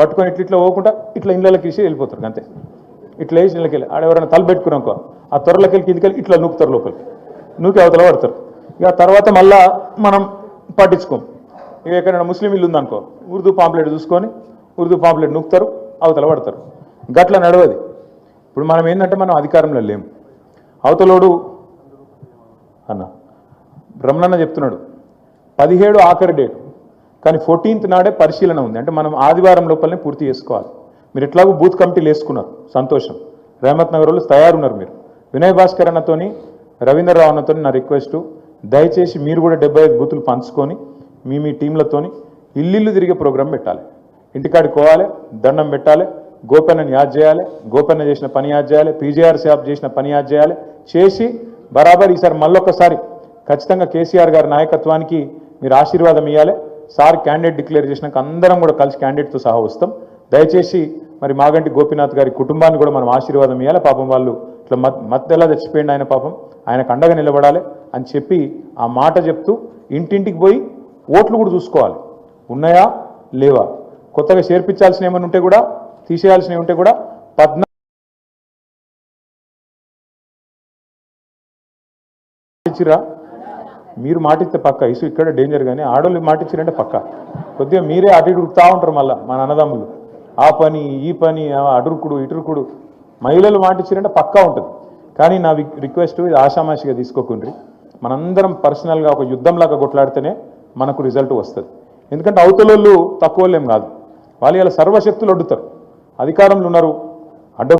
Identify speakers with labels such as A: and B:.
A: పట్టుకొని ఇట్లా ఇట్లా పోకుండా ఇట్లా ఇళ్ళకి వేసి వెళ్ళిపోతారు అంతే. ఇట్లా వేసి ఇళ్ళకి వెళ్ళి ఆడ ఎవరైనా తల పెట్టుకున్నాకో ఆ త్వరలోకి వెళ్ళి కిందికి ఇట్లా నూకుతారు లోపలికి. నూకి అవతల పడతారు. ఇక తర్వాత మళ్ళా మనం పట్టించుకోం. ఇక ఎక్కడైనా ముస్లిం ఇల్లు ఉందనుకో ఉర్దూ పాంప్లెట్ చూసుకొని ఉర్దూ పాంప్లెట్ నూకుతారు అవతల పడతారు. గట్ల నడవది. ఇప్పుడు మనం ఏంటంటే మనం అధికారంలో లేము. అవతలోడు అన్న బ్రహ్మణన్న చెప్తున్నాడు పదిహేడు ఆఖరి డేట్. కానీ ఫోర్టీన్త్ నాడే పరిశీలన ఉంది. అంటే మనం ఆదివారం లోపలనే పూర్తి చేసుకోవాలి. మీరు ఎట్లాగో బూత్ కమిటీలు వేసుకున్నారు. సంతోషం. రహమత్ నగర్ వాళ్ళు తయారున్నారు మీరు. వినయ్ భాస్కర్ అన్నతోని రవీంద్రరావు అన్నతో నా రిక్వెస్ట్. దయచేసి మీరు కూడా డెబ్బై ఐదు బూతులు పంచుకొని మీ మీ టీంలతోని ఇల్లు తిరిగే ప్రోగ్రాం పెట్టాలి. ఇంటికాడికి పోవాలి దండం పెట్టాలి గోపెన్నని యాద్ చేయాలి గోపెన్న చేసిన పని యాద్ చేయాలి పీజీఆర్ సాబ్ చేసిన పని యాద్ చేయాలి. చేసి బరాబర్ ఈసారి మళ్ళొకసారి ఖచ్చితంగా కేసీఆర్ గారి నాయకత్వానికి మీరు ఆశీర్వాదం ఇవ్వాలి సార్ క్యాండిడేట్ డిక్లేర్ చేసినాక అందరం కూడా కలిసి క్యాండిడేట్తో సహా వస్తాం. దయచేసి మరి మాగంటి గోపీనాథ్ గారి కుటుంబాన్ని కూడా మనం ఆశీర్వాదం ఇవ్వాలి పాపం వాళ్ళు ఇట్లా మత్ మత్తెలా చచ్చిపోయింది ఆయన పాపం? ఆయనకు అండగా నిలబడాలి అని చెప్పి ఆ మాట చెప్తూ ఇంటింటికి పోయి ఓట్లు కూడా చూసుకోవాలి. ఉన్నాయా? లేవా? కొత్తగా చేర్పించాల్సిన ఏమైనా ఉంటే కూడా తీసేయాల్సినవి ఉంటే కూడా పద్నా మీరు మాటిస్తే పక్క. ఇసు ఇక్కడ డేంజర్ కానీ ఆడోళ్ళు మాటిచ్చారంటే పక్క. కొద్దిగా మీరే అటు ఇటు ఉరుకుతా ఉంటారు మళ్ళీ మన అన్నదమ్ములు. ఆ పని ఈ పని ఆ అడురుకుడు ఇటురుకుడు. మహిళలు మాటిచ్చారంటే పక్కా ఉంటుంది. కానీ నా రిక్వెస్ట్ ఇది ఆషామాషిగా తీసుకోకుండ్రి. మనందరం పర్సనల్గా ఒక యుద్ధంలాగా కొట్లాడితేనే మనకు రిజల్ట్ వస్తుంది. ఎందుకంటే అవతలోళ్ళు తక్కువ కాదు. వాళ్ళు ఇలా సర్వశక్తులు అడ్డుతారు. అధికారంలో ఉన్నారు.